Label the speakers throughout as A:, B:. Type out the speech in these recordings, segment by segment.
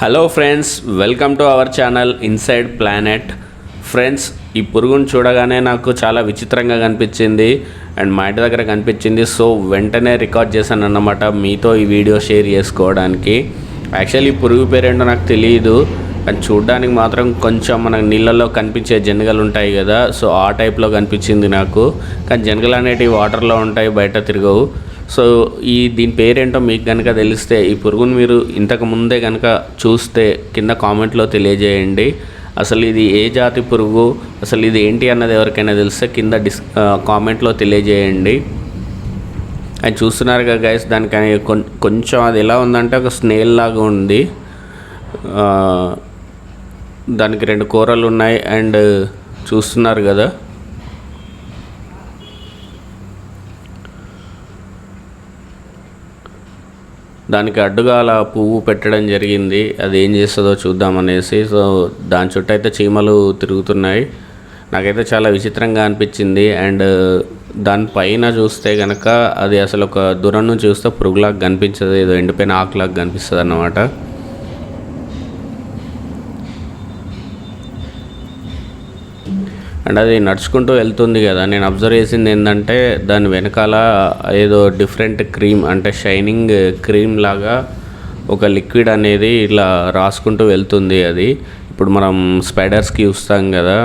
A: Hello friends welcome to our channel inside planet friends ఈ పురుగును చూడగానే నాకు చాలా విచిత్రంగా కనిపించింది అండ్ మా ఇంటి దగ్గర కనిపించింది. సో వెంటనే రికార్డ్ చేశాను అన్నమాట. మీతో ఈ వీడియో షేర్ చేసుకోవడానికి. యాక్చువల్లీ ఈ పురుగు పేరేంటో నాకు తెలియదు కానీ చూడడానికి మాత్రం కొంచెం మనకు నీళ్ళల్లో కనిపించే జనగలు ఉంటాయి కదా. సో ఆ టైప్లో కనిపించింది నాకు. కానీ జనగలు అనేటివి వాటర్లో ఉంటాయి బయట తిరగవు. సో ఈ దీని పేరేంటో మీకు కనుక తెలిస్తే ఈ పురుగును మీరు ఇంతకు ముందే కనుక చూస్తే కింద కామెంట్లో తెలియజేయండి. అసలు ఇది ఏ జాతి పురుగు? అసలు ఇది ఏంటి అన్నది ఎవరికైనా తెలిస్తే కింద డిస్ కామెంట్లో తెలియజేయండి. అది చూస్తున్నారు కదా గైస్ దానికి కొం- కొంచెం అది ఎలా ఉందంటే ఒక స్నేల్ లాగా ఉంది. దానికి రెండు కూరలు ఉన్నాయి అండ్ చూస్తున్నారు కదా. దానికి అడ్డుగా అలా పువ్వు పెట్టడం జరిగింది. అది ఏం చేస్తుందో చూద్దామనేసి సో దాని చుట్టూ అయితే చీమలు తిరుగుతున్నాయి. నాకైతే చాలా విచిత్రంగా అనిపించింది. అండ్ దానిపైన చూస్తే కనుక అది అసలు ఒక దూరం నుంచి చూస్తే పురుగులాగా కనిపించదు. ఏదో ఎండిపోయిన ఆకులాగా కనిపిస్తుంది అన్నమాట. అండ్ అది నడుచుకుంటూ వెళ్తుంది కదా. నేను అబ్జర్వ్ చేసింది ఏంటంటే దాని వెనకాల ఏదో డిఫరెంట్ క్రీమ్ అంటే షైనింగ్ క్రీమ్ లాగా ఒక లిక్విడ్ అనేది ఇలా రాసుకుంటూ వెళ్తుంది అది. ఇప్పుడు మనం స్పైడర్స్కి చూస్తాం కదా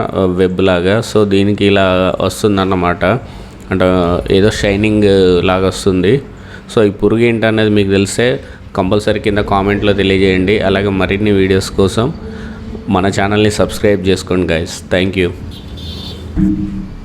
A: వెబ్ లాగా. సో దీనికి ఇలా వస్తుందన్నమాట. అంటే ఏదో షైనింగ్ లాగా వస్తుంది. సో ఈ పురుగు ఏంటనేది మీకు తెలిస్తే కంపల్సరీ కింద కామెంట్లో తెలియజేయండి. అలాగే మరిన్ని వీడియోస్ కోసం మన ఛానల్ని సబ్స్క్రైబ్ చేసుకోండి guys thank you Thank you.